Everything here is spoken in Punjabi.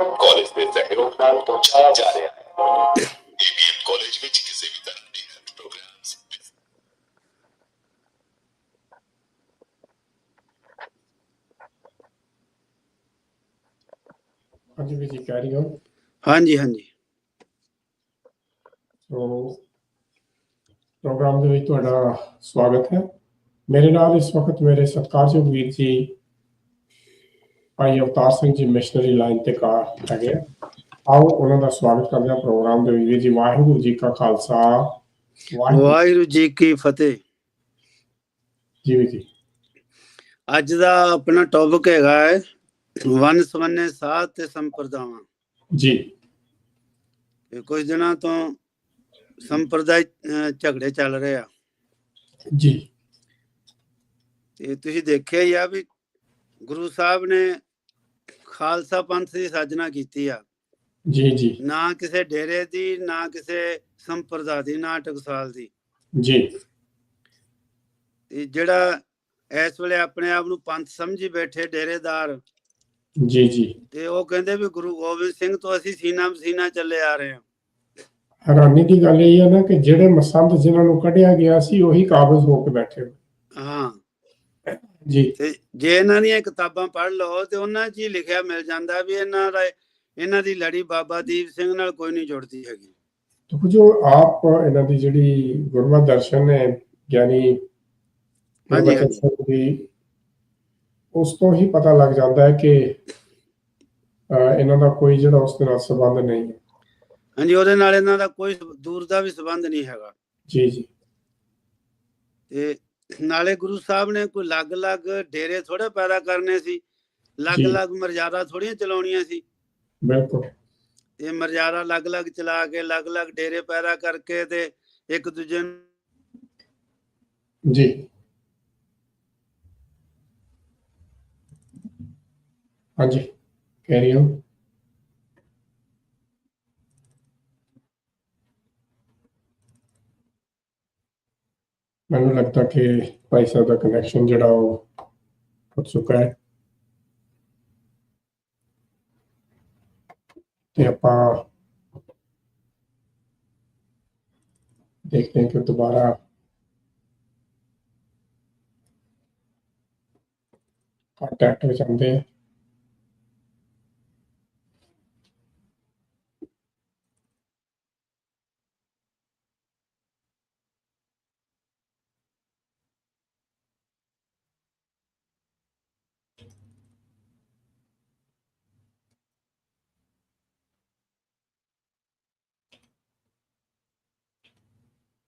ਕਾਲਜ ਦੇ ਸਹਿਯੋਗ ਨਾਲ ਪਹੁੰਚਾਇਆ ਜਾ ਰਿਹਾ ਹੈ ਏਪੀਐਮ ਕਾਲਜ ਵਿੱਚ ਕਿਸੇ ਵੀ ਤਰ੍ਹਾਂ ਦੇ ਹੈਲਥ ਪ੍ਰੋਗਰਾਮਸ ਹਾਂਜੀ ਵੀ ਜੀ ਕੈਰੀ ਔਨ ਹਾਂਜੀ ਹਾਂਜੀ ਸੋ ਪ੍ਰੋਗਰਾਮ ਦੇ ਵਿੱਚ ਤੁਹਾਡਾ ਸਵਾਗਤ ਹੈ ਮੇਰੇ ਨਾਲ ਇਸ ਵਕਤ ਮੇਰੇ ਸਤਿਕਾਰਯੋਗ ਵੀਰ ਜੀ ਭਾਈ ਅਵਤਾਰ ਸਿੰਘ ਜੀ ਮਿਸ਼ਨਰੀ ਲਾਈਨ ਤੇ ਕਾ ਹੈਗੇ। ਆਓ ਉਹਨਾਂ ਦਾ ਸਵਾਗਤ ਕਰਦੇ ਹਾਂ ਪ੍ਰੋਗਰਾਮ ਦੇ ਵਿੱਚ। ਜੀ ਵਾਹਿਗੁਰੂ ਜੀ ਕਾ ਖਾਲਸਾ। ਵਾਹਿਗੁਰੂ ਜੀ ਕੀ ਫਤਿਹ। ਜੀ ਜੀ। ਅੱਜ ਦਾ ਆਪਣਾ ਟੌਪਿਕ ਹੈਗਾ ਹੈ ਵਨ ਸਵੰਨੇ ਸਾਧ ਤੇ ਸੰਪਰਦਾਵਾਂ। ਜੀ। ਇਹ ਕੁਝ ਦਿਨਾਂ ਤੋਂ ਸੰਪਰਦਾਇ ਝਗੜੇ ਚੱਲ ਰਹੇ ਆ। ਜੀ। ਤੇ ਤੁਸੀਂ ਦੇਖਿਆ ਹੀ ਆ ਵੀ ਗੁਰੂ ਸਾਹਿਬ ਨੇ ਖਾਲਸਾ ਪੰਥ ਦੀ ਸਾਜਨਾ ਕੀਤੀ ਆ। ਜੀ ਜੀ। ਨਾ ਕਿਸੇ ਡੇਰੇ ਦੀ ਨਾ ਕਿਸੇ ਸੰਪਰਦਾ ਦੀ ਨਾ ਟਕਸਾਲ ਦੀ। ਜੀ। ਤੇ ਜਿਹੜਾ ਇਸ ਵੇਲੇ ਆਪਣੇ ਆਪ ਨੂੰ ਪੰਥ ਸਮਝੀ ਬੈਠੇ ਡੇਰੇਦਾਰ ਜੀ ਜੀ। ਤੇ ਉਹ ਕਹਿੰਦੇ ਵੀ ਗੁਰੂ ਗੋਬਿੰਦ ਸਿੰਘ ਤੋਂ ਅਸੀਂ ਸੀਨਾ ਬਸੀਨਾ ਚੱਲੇ ਆ ਰਹੇ ਹਾਂ। ਹੈਰਾਨੀ ਦੀ ਗੱਲ ਇਹ ਹੈ ਨਾ ਕਿ ਜਿਹੜੇ ਮਸੰਦ ਜਿਨ੍ਹਾਂ ਨੂੰ ਕੱਢਿਆ ਗਿਆ ਸੀ ਉਹੀ ਕਾਬਜ਼ ਹੋ ਕੇ ਬੈਠੇ। ਹਾਂ। ਜੀ। ਤੇ ਜੇ ਇਹਨਾਂ ਦੀਆਂ ਕਿਤਾਬਾਂ ਪੜ੍ਹ ਲਓ ਤੇ ਉਹਨਾਂ 'ਚ ਹੀ ਲਿਖਿਆ ਮਿਲ ਜਾਂਦਾ ਵੀ ਇਹਨਾਂ ਦਾ ਇਹਨਾਂ ਦੀ ਲੜੀ ਬਾਬਾ ਦੀਪ ਸਿੰਘ ਨਾਲ ਕੋਈ ਨਹੀਂ ਜੁੜਦੀ ਹੈਗੀ। ਤੋ ਜੋ ਆਪ ਇਹਨਾਂ ਦੀ ਜਿਹੜੀ ਗੁਰਮਤਿ ਦਰਸ਼ਨ ਹੈ ਯਾਨੀ ਹਾਂਜੀ, ਉਸ ਤੋਂ ਹੀ ਪਤਾ ਲੱਗ ਜਾਂਦਾ ਹੈ ਕਿ ਇਹਨਾਂ ਦਾ ਕੋਈ ਜਿਹੜਾ ਉਸ ਦੇ ਨਾਲ ਸੰਬੰਧ ਨਹੀਂ ਹੈ। ਹਾਂਜੀ ਉਹਦੇ ਨਾਲ ਇਹਨਾਂ ਦਾ ਕੋਈ ਦੂਰ ਦਾ ਵੀ ਸੰਬੰਧ ਨਹੀਂ ਹੈਗਾ। ਜੀ ਜੀ। ਤੇ ਨਾਲੇ ਗੁਰੂ ਸਾਹਿਬ ਨੇ ਕੋਈ ਅਲੱਗ-ਅਲੱਗ ਡੇਰੇ ਥੋੜੇ ਪੈਦਾ ਕਰਨੇ ਸੀ। ਅਲੱਗ-ਅਲੱਗ ਮਰਜ਼ਾਦਾ ਥੋੜੀਆਂ ਚਲਾਉਣੀਆਂ ਸੀ। ਬਿਲਕੁਲ। ਇਹ ਮਰਜ਼ਾਦਾ ਅਲੱਗ-ਅਲੱਗ ਚਲਾ ਕੇ ਅਲੱਗ-ਅਲੱਗ ਡੇਰੇ ਪੈਦਾ ਕਰਕੇ ਤੇ ਇੱਕ ਦੂਜੇ ਨੂੰ ਜੀ। ਹਾਂਜੀ। ਕੈਰੀ ਔਨ ਮੈਨੂੰ ਲੱਗਦਾ ਕਿ ਭਾਈ ਸਾਹਿਬ ਦਾ ਕਨੈਕਸ਼ਨ ਜਿਹੜਾ ਉਹ ਟੁੱਟ ਚੁੱਕਾ ਹੈ ਤੇ ਆਪਾਂ ਦੇਖਦੇ ਹਾਂ ਕਿ ਦੁਬਾਰਾ ਕੰਟੈਕਟ ਵਿੱਚ ਆਉਂਦੇ ਆ